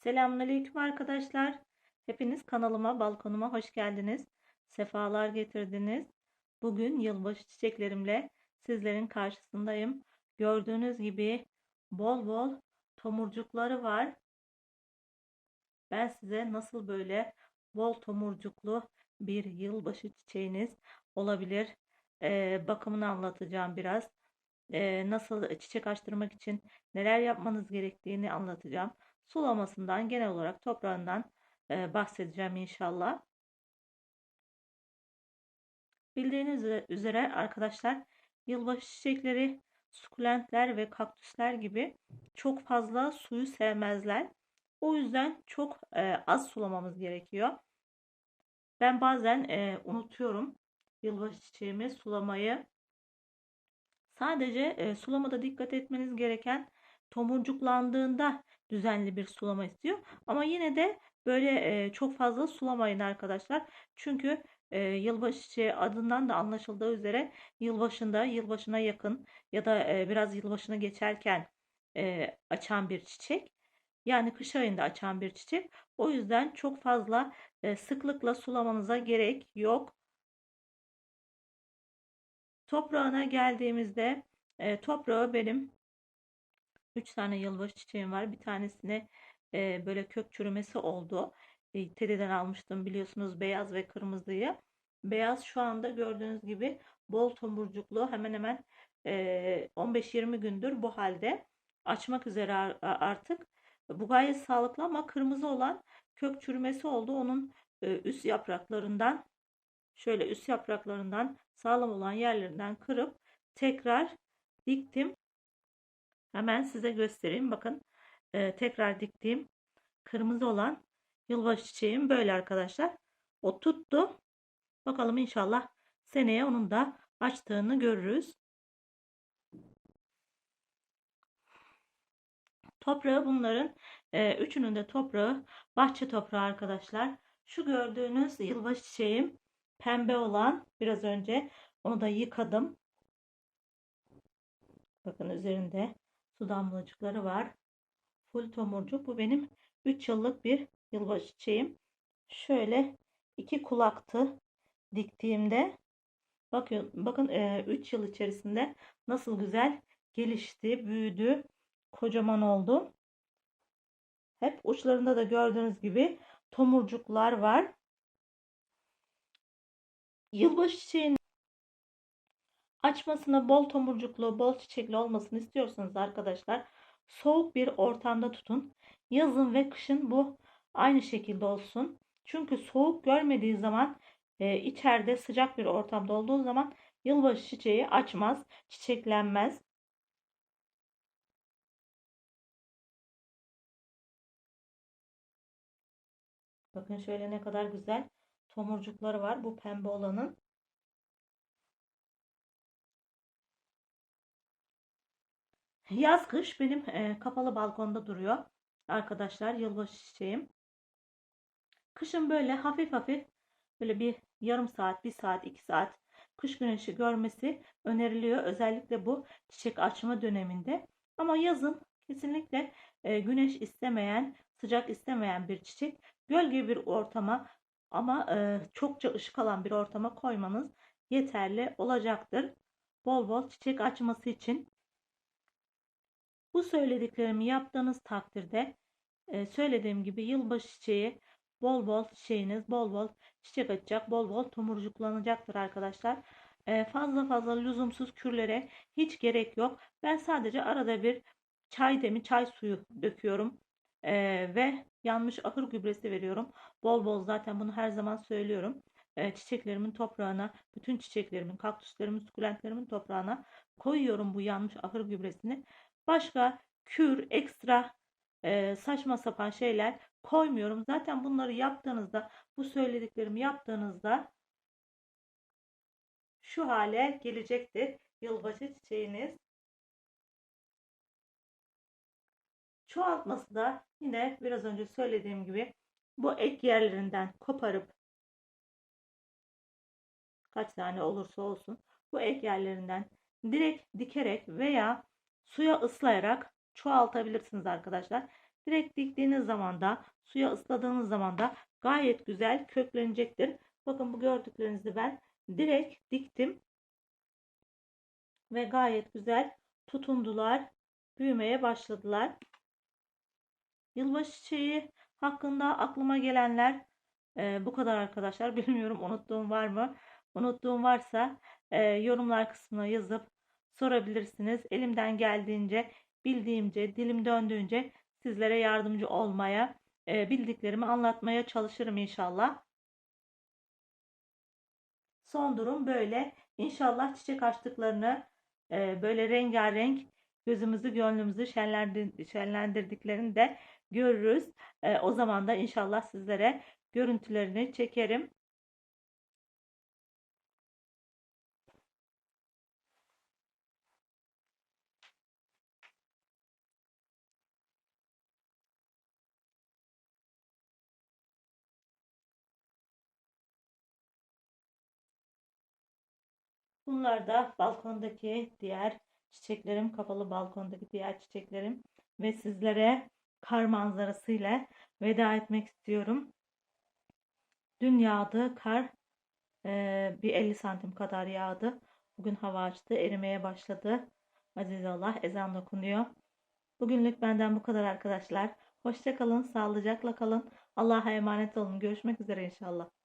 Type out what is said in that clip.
Selamünaleyküm arkadaşlar. Hepiniz kanalıma, balkonuma hoş geldiniz. Sefalar getirdiniz. Bugün yılbaşı çiçeklerimle sizlerin karşısındayım. Gördüğünüz gibi bol bol tomurcukları var. Ben size nasıl böyle bol tomurcuklu bir yılbaşı çiçeğiniz olabilir e, bakımını anlatacağım biraz. E, nasıl çiçek açtırmak için neler yapmanız gerektiğini anlatacağım sulamasından genel olarak toprağından e, bahsedeceğim inşallah. Bildiğiniz üzere arkadaşlar yılbaşı çiçekleri sukulentler ve kaktüsler gibi çok fazla suyu sevmezler. O yüzden çok e, az sulamamız gerekiyor. Ben bazen e, unutuyorum yılbaşı çiçeğimi sulamayı. Sadece e, sulamada dikkat etmeniz gereken tomurcuklandığında düzenli bir sulama istiyor. Ama yine de böyle e, çok fazla sulamayın arkadaşlar. Çünkü e, yılbaşı çiçeği adından da anlaşıldığı üzere yılbaşında, yılbaşına yakın ya da e, biraz yılbaşını geçerken e, açan bir çiçek. Yani kış ayında açan bir çiçek. O yüzden çok fazla e, sıklıkla sulamanıza gerek yok. Toprağına geldiğimizde e, toprağı benim 3 tane yılbaşı çiçeğim var. Bir tanesine e, böyle kök çürümesi oldu. E, Teddy'den almıştım biliyorsunuz beyaz ve kırmızıyı. Beyaz şu anda gördüğünüz gibi bol tomurcuklu hemen hemen e, 15-20 gündür bu halde. Açmak üzere artık. Bu gayet sağlıklı ama kırmızı olan kök çürümesi oldu. Onun e, üst yapraklarından şöyle üst yapraklarından sağlam olan yerlerinden kırıp tekrar diktim. Hemen size göstereyim. Bakın e, tekrar diktiğim kırmızı olan yılbaşı çiçeğim böyle arkadaşlar. O tuttu. Bakalım inşallah seneye onun da açtığını görürüz. Toprağı bunların e, üçünün de toprağı bahçe toprağı arkadaşlar. Şu gördüğünüz yılbaşı çiçeğim pembe olan biraz önce onu da yıkadım. Bakın üzerinde su damlacıkları var. Full tomurcuk. Bu benim 3 yıllık bir yılbaşı çiçeğim. Şöyle iki kulaktı diktiğimde bakın bakın 3 e, yıl içerisinde nasıl güzel gelişti, büyüdü, kocaman oldu. Hep uçlarında da gördüğünüz gibi tomurcuklar var. Yılbaşı çiçeğin Açmasını bol tomurcuklu, bol çiçekli olmasını istiyorsanız arkadaşlar soğuk bir ortamda tutun. Yazın ve kışın bu aynı şekilde olsun. Çünkü soğuk görmediği zaman e, içeride sıcak bir ortamda olduğu zaman yılbaşı çiçeği açmaz, çiçeklenmez. Bakın şöyle ne kadar güzel tomurcukları var bu pembe olanın. Yaz kış benim e, kapalı balkonda duruyor. Arkadaşlar yılbaşı çiçeğim. Kışın böyle hafif hafif böyle bir yarım saat, bir saat, iki saat kış güneşi görmesi öneriliyor. Özellikle bu çiçek açma döneminde. Ama yazın kesinlikle e, güneş istemeyen, sıcak istemeyen bir çiçek gölge bir ortama ama e, çokça ışık alan bir ortama koymanız yeterli olacaktır. Bol bol çiçek açması için bu söylediklerimi yaptığınız takdirde e, söylediğim gibi yılbaşı çiçeği bol bol çiçeğiniz bol bol çiçek açacak, bol bol tomurcuklanacaktır arkadaşlar. E, fazla fazla lüzumsuz kürlere hiç gerek yok. Ben sadece arada bir çay demi çay suyu döküyorum. E, ve yanmış ahır gübresi veriyorum. Bol bol zaten bunu her zaman söylüyorum. Çiçeklerimin toprağına, bütün çiçeklerimin, kaktüslerimin, sukulentlerimin toprağına koyuyorum bu yanmış ahır gübresini. Başka kür, ekstra e, saçma sapan şeyler koymuyorum. Zaten bunları yaptığınızda, bu söylediklerimi yaptığınızda şu hale gelecektir yılbaşı çiçeğiniz. Çoğaltması da yine biraz önce söylediğim gibi bu ek yerlerinden koparıp kaç tane olursa olsun bu ek yerlerinden direkt dikerek veya suya ıslayarak çoğaltabilirsiniz arkadaşlar. Direkt diktiğiniz zaman da suya ısladığınız zaman da gayet güzel köklenecektir. Bakın bu gördüklerinizi ben direkt diktim. Ve gayet güzel tutundular. Büyümeye başladılar. Yılbaşı çiçeği hakkında aklıma gelenler e, bu kadar arkadaşlar. Bilmiyorum unuttuğum var mı? Unuttuğum varsa e, yorumlar kısmına yazıp sorabilirsiniz. Elimden geldiğince, bildiğimce, dilim döndüğünce sizlere yardımcı olmaya, e, bildiklerimi anlatmaya çalışırım inşallah. Son durum böyle. İnşallah çiçek açtıklarını e, böyle rengarenk gözümüzü gönlümüzü şenlendir şenlendirdiklerini de görürüz. E, o zaman da inşallah sizlere görüntülerini çekerim. Bunlar da balkondaki diğer çiçeklerim, kapalı balkondaki diğer çiçeklerim ve sizlere kar manzarasıyla veda etmek istiyorum. Dün yağdı kar e, bir 50 santim kadar yağdı. Bugün hava açtı, erimeye başladı. Aziz Allah ezan dokunuyor. Bugünlük benden bu kadar arkadaşlar. Hoşça kalın, sağlıcakla kalın. Allah'a emanet olun. Görüşmek üzere inşallah.